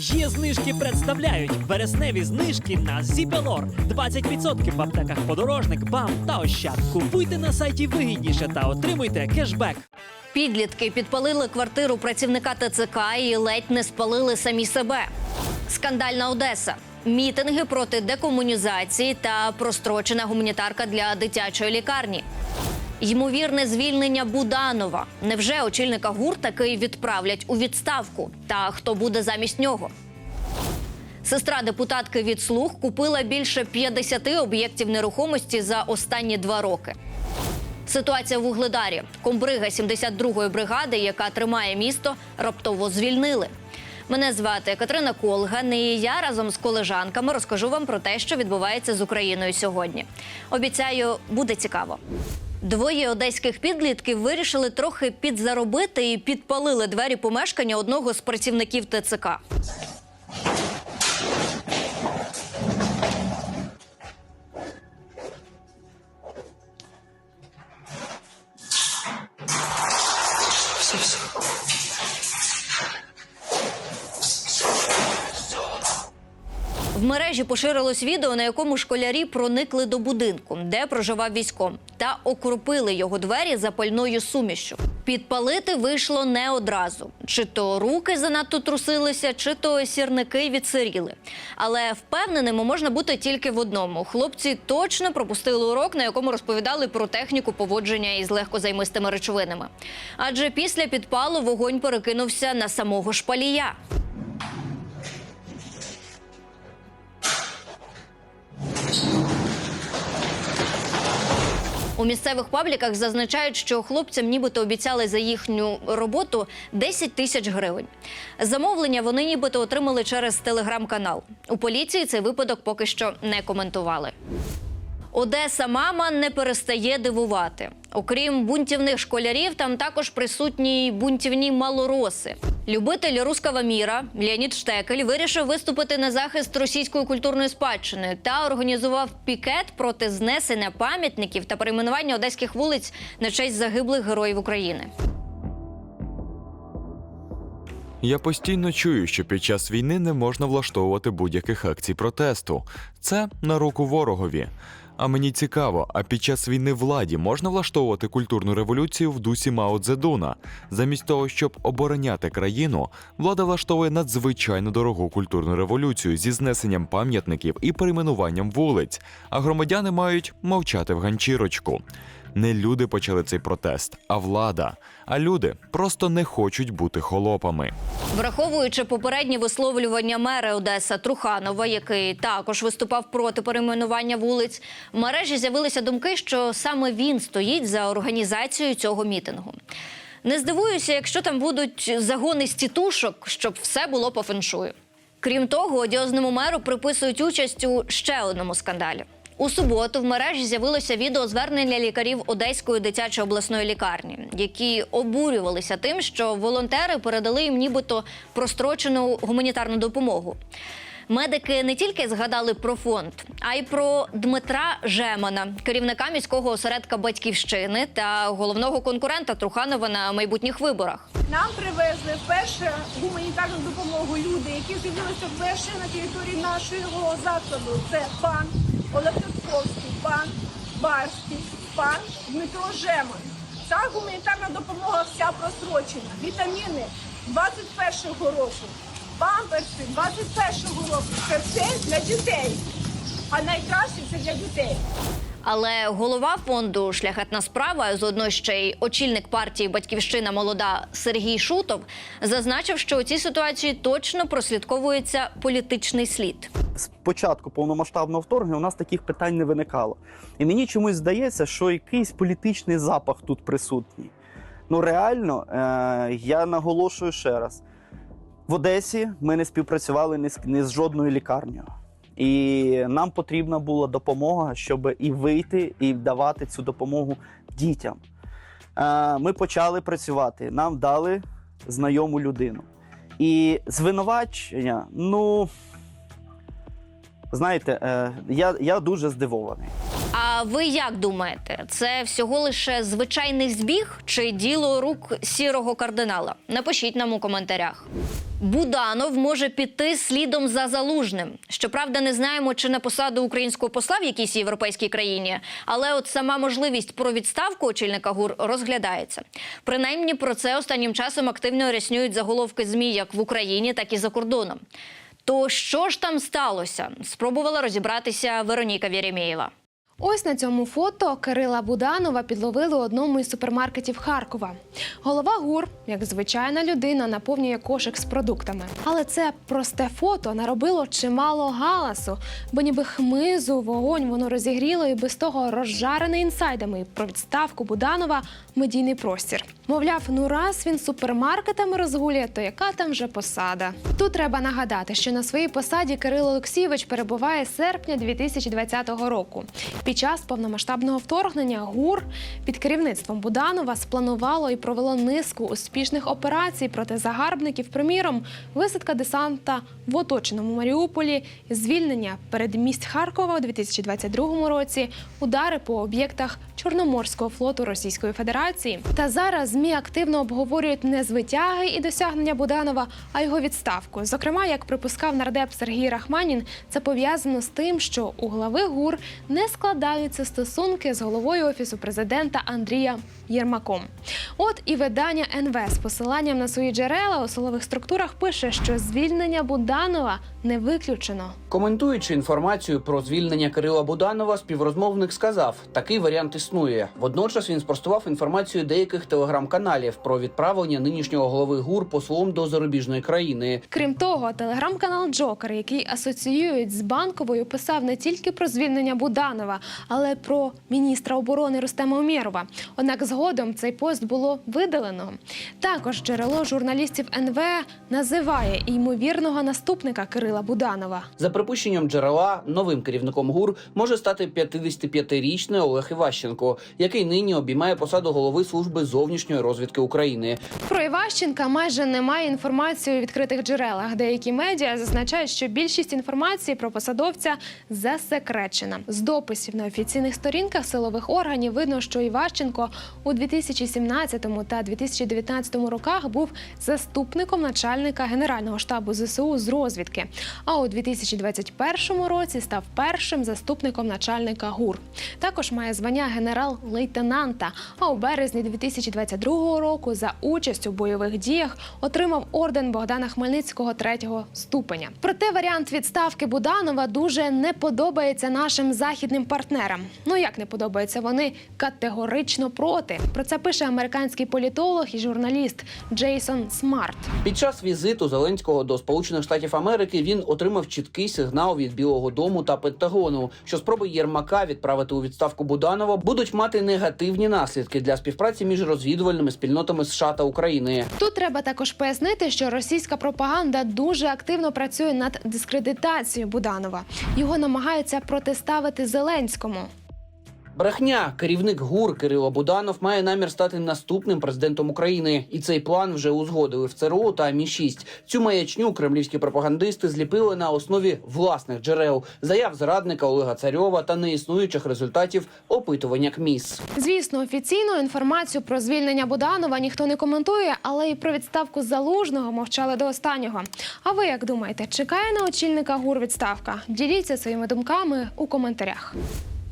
Є знижки представляють вересневі знижки на Зібелор. 20% в аптеках подорожник, бам та ощад. Купуйте на сайті вигідніше та отримуйте кешбек. Підлітки підпалили квартиру працівника ТЦК і ледь не спалили самі себе. Скандальна Одеса. Мітинги проти декомунізації та прострочена гуманітарка для дитячої лікарні. Ймовірне звільнення Буданова. Невже очільника ГУР таки відправлять у відставку? Та хто буде замість нього? Сестра депутатки від слуг купила більше 50 об'єктів нерухомості за останні два роки. Ситуація в Угледарі. Комбрига 72-ї бригади, яка тримає місто, раптово звільнили. Мене звати Катерина Колган, і я разом з колежанками розкажу вам про те, що відбувається з Україною сьогодні. Обіцяю, буде цікаво. Двоє одеських підлітків вирішили трохи підзаробити і підпалили двері помешкання одного з працівників ТЦК. В мережі поширилось відео, на якому школярі проникли до будинку, де проживав військом, та окропили його двері запальною сумішю. Підпалити вийшло не одразу. Чи то руки занадто трусилися, чи то сірники відсиріли. Але впевненими можна бути тільки в одному: хлопці точно пропустили урок, на якому розповідали про техніку поводження із легкозаймистими речовинами. Адже після підпалу вогонь перекинувся на самого шпалія. У місцевих пабліках зазначають, що хлопцям нібито обіцяли за їхню роботу 10 тисяч гривень. Замовлення вони нібито отримали через телеграм-канал. У поліції цей випадок поки що не коментували. Одеса мама не перестає дивувати. Окрім бунтівних школярів, там також присутні бунтівні малороси. Любитель руского міра Леонід Штекель вирішив виступити на захист російської культурної спадщини та організував пікет проти знесення пам'ятників та перейменування одеських вулиць на честь загиблих героїв України. Я постійно чую, що під час війни не можна влаштовувати будь-яких акцій протесту. Це на руку ворогові. А мені цікаво, а під час війни владі можна влаштовувати культурну революцію в дусі Мао Цзедуна? Замість того, щоб обороняти країну, влада влаштовує надзвичайно дорогу культурну революцію зі знесенням пам'ятників і перейменуванням вулиць, а громадяни мають мовчати в ганчірочку. Не люди почали цей протест, а влада. А люди просто не хочуть бути холопами. Враховуючи попередні висловлювання мера Одеса Труханова, який також виступав проти перейменування вулиць, в мережі з'явилися думки, що саме він стоїть за організацією цього мітингу. Не здивуюся, якщо там будуть загони з тітушок, щоб все було по феншую. Крім того, одіозному меру приписують участь у ще одному скандалі. У суботу в мережі з'явилося відео звернення лікарів Одеської дитячої обласної лікарні, які обурювалися тим, що волонтери передали їм нібито прострочену гуманітарну допомогу. Медики не тільки згадали про фонд, а й про Дмитра Жемана, керівника міського осередка батьківщини та головного конкурента Труханова на майбутніх виборах. Нам привезли вперше гуманітарну допомогу люди, які з'явилися вперше на території нашого закладу. Це пан Олег Ютковський, пан Барський, пан Дмитро Жеман. Ця гуманітарна допомога вся просрочена. Вітаміни 21-го року, памперси 21-го року. Це все для дітей. А найкраще це для дітей. Але голова фонду Шляхетна справа, а заодно ще й очільник партії Батьківщина молода Сергій Шутов, зазначив, що у цій ситуації точно прослідковується політичний слід. з початку повномасштабного вторгнення у нас таких питань не виникало. І мені чомусь здається, що якийсь політичний запах тут присутній. Ну реально, е- я наголошую ще раз: в Одесі ми не співпрацювали ні з, ні з жодною лікарнею. І нам потрібна була допомога, щоб і вийти, і давати цю допомогу дітям. Е, ми почали працювати, нам дали знайому людину. І звинувачення, ну знаєте, е, я, я дуже здивований. А ви як думаєте, це всього лише звичайний збіг чи діло рук сірого кардинала? Напишіть нам у коментарях. Буданов може піти слідом за залужним. Щоправда, не знаємо, чи на посаду українського посла в якійсь європейській країні, але от сама можливість про відставку очільника ГУР розглядається. Принаймні про це останнім часом активно ряснюють заголовки змі як в Україні, так і за кордоном. То що ж там сталося? Спробувала розібратися Вероніка Вєремєєва. Ось на цьому фото Кирила Буданова підловили у одному із супермаркетів Харкова. Голова ГУР, як звичайна людина, наповнює кошик з продуктами. Але це просте фото наробило чимало галасу, бо ніби хмизу, вогонь воно розігріло і без того розжарений інсайдами про відставку Буданова медійний простір. Мовляв, ну раз він супермаркетами розгулює, то яка там вже посада? Тут треба нагадати, що на своїй посаді Кирило Олексійович перебуває з серпня 2020 року. Під час повномасштабного вторгнення ГУР під керівництвом Буданова спланувало і провело низку успішних операцій проти загарбників. Приміром, висадка десанта в оточеному Маріуполі, звільнення передмість Харкова у 2022 році, удари по об'єктах Чорноморського флоту Російської Федерації. Та зараз змі активно обговорюють не звитяги і досягнення Буданова, а його відставку. Зокрема, як припускав нардеп Сергій Рахманін, це пов'язано з тим, що у глави ГУР не складаються стосунки з головою офісу президента Андрія Єрмаком. От і видання НВ з посиланням на свої джерела у силових структурах пише, що звільнення Буданова не виключено. Коментуючи інформацію про звільнення Кирила Буданова, співрозмовник сказав, такий варіант існує. Водночас він спростував інформацію деяких телеграм-каналів про відправлення нинішнього голови ГУР послом до зарубіжної країни. Крім того, телеграм-канал Джокер, який асоціюють з банковою, писав не тільки про звільнення Буданова, але й про міністра оборони Рустема Умєрова. Однак згодом цей пост було видалено. Також джерело журналістів НВ називає ймовірного наступника Кирила Буданова. За припущенням джерела, новим керівником ГУР може стати 55-річний Олег Іващенко, який нині обіймає посаду голови служби зовнішньої розвідки України. Про Іващенка майже немає інформації у відкритих джерелах. Деякі медіа зазначають, що більшість інформації про посадовця засекречена. З дописів на офіційних сторінках силових органів видно, що Іващенко у 2017 та 2019 роках був заступником начальника генерального штабу ЗСУ з розвідки. А у 2021 році став першим заступником начальника ГУР. Також має звання генерал-лейтенанта. А у березні 2022 року за участь у бойових діях отримав орден Богдана Хмельницького третього ступеня. Проте варіант відставки Буданова дуже не подобається нашим західним партнерам. Ну як не подобається, вони категорично проти. Про це пише американський політолог і журналіст Джейсон Смарт. Під час візиту Зеленського до Сполучених Штатів Америки він отримав чіткий сигнал від Білого Дому та Пентагону, що спроби Єрмака відправити у відставку Буданова будуть мати негативні наслідки для співпраці між розвідувальними спільнотами США та України. Тут треба також пояснити, що російська пропаганда дуже активно працює над дискредитацією Буданова. Його намагаються протиставити Зеленському. Брехня, керівник ГУР Кирило Буданов має намір стати наступним президентом України, і цей план вже узгодили в ЦРУ та Мі 6 Цю маячню кремлівські пропагандисти зліпили на основі власних джерел, заяв зрадника Олега Царьова та неіснуючих результатів опитування КМІС. Звісно, офіційну інформацію про звільнення Буданова ніхто не коментує, але і про відставку залужного мовчали до останнього. А ви як думаєте, чекає на очільника ГУР відставка? Діліться своїми думками у коментарях.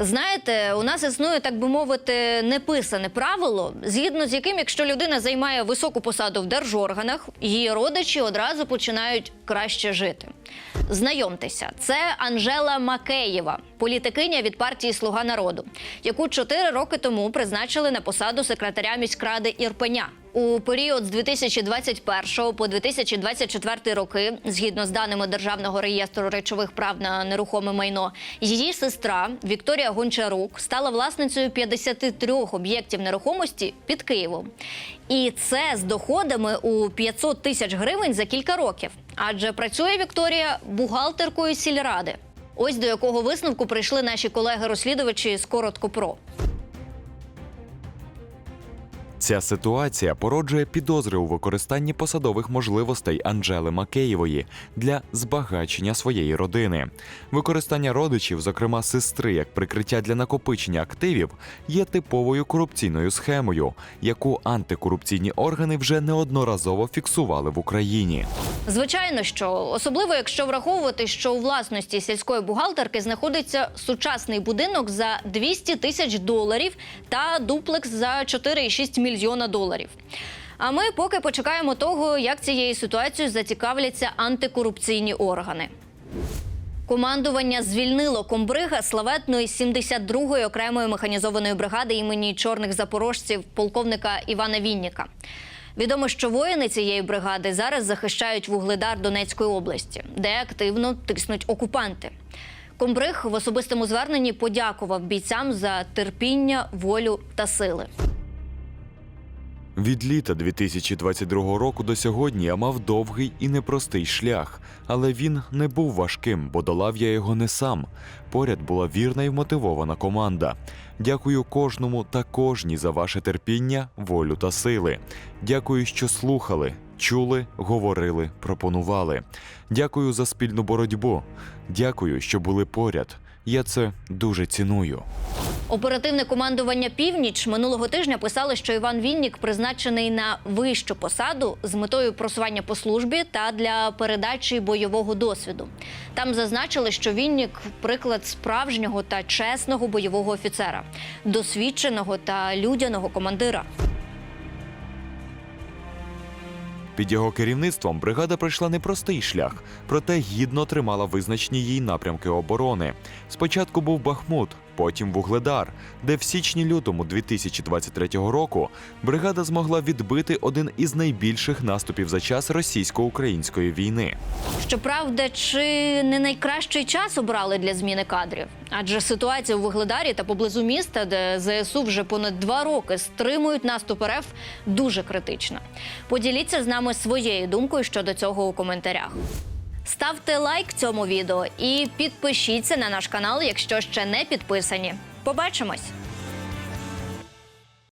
Знаєте, у нас існує, так би мовити, неписане правило, згідно з яким, якщо людина займає високу посаду в держорганах, її родичі одразу починають краще жити. Знайомтеся, це Анжела Макеєва, політикиня від партії Слуга народу, яку чотири роки тому призначили на посаду секретаря міськради Ірпеня. У період з 2021 по 2024 роки, згідно з даними Державного реєстру речових прав на нерухоме майно, її сестра Вікторія Гончарук стала власницею 53 об'єктів нерухомості під Києвом. І це з доходами у 500 тисяч гривень за кілька років. Адже працює Вікторія бухгалтеркою сільради. Ось до якого висновку прийшли наші колеги-розслідувачі з Коротко Про. Ця ситуація породжує підозри у використанні посадових можливостей Анжели Макеєвої для збагачення своєї родини. Використання родичів, зокрема сестри, як прикриття для накопичення активів, є типовою корупційною схемою, яку антикорупційні органи вже неодноразово фіксували в Україні. Звичайно, що особливо якщо враховувати, що у власності сільської бухгалтерки знаходиться сучасний будинок за 200 тисяч доларів та дуплекс за 4,6 мільйона доларів. А ми поки почекаємо того, як цією ситуацією зацікавляться антикорупційні органи. Командування звільнило комбрига славетної 72-ї окремої механізованої бригади імені чорних запорожців полковника Івана Вінніка. Відомо, що воїни цієї бригади зараз захищають вугледар Донецької області, де активно тиснуть окупанти. Комбриг в особистому зверненні подякував бійцям за терпіння, волю та сили. Від літа 2022 року до сьогодні я мав довгий і непростий шлях, але він не був важким, бо долав я його не сам. Поряд була вірна і мотивована команда. Дякую кожному та кожній за ваше терпіння, волю та сили. Дякую, що слухали, чули, говорили, пропонували. Дякую за спільну боротьбу. Дякую, що були поряд. Я це дуже ціную. Оперативне командування Північ минулого тижня писали, що Іван Віннік призначений на вищу посаду з метою просування по службі та для передачі бойового досвіду. Там зазначили, що Віннік приклад справжнього та чесного бойового офіцера, досвідченого та людяного командира. Під його керівництвом бригада пройшла непростий шлях, проте гідно тримала визначені їй напрямки оборони. Спочатку був Бахмут, потім Вугледар, де в січні-лютому 2023 року бригада змогла відбити один із найбільших наступів за час російсько-української війни. Щоправда, чи не найкращий час обрали для зміни кадрів? Адже ситуація у Вугледарі та поблизу міста, де ЗСУ вже понад два роки стримують наступ РФ, дуже критична. Поділіться з нами своєю думкою щодо цього у коментарях. Ставте лайк цьому відео і підпишіться на наш канал, якщо ще не підписані. Побачимось!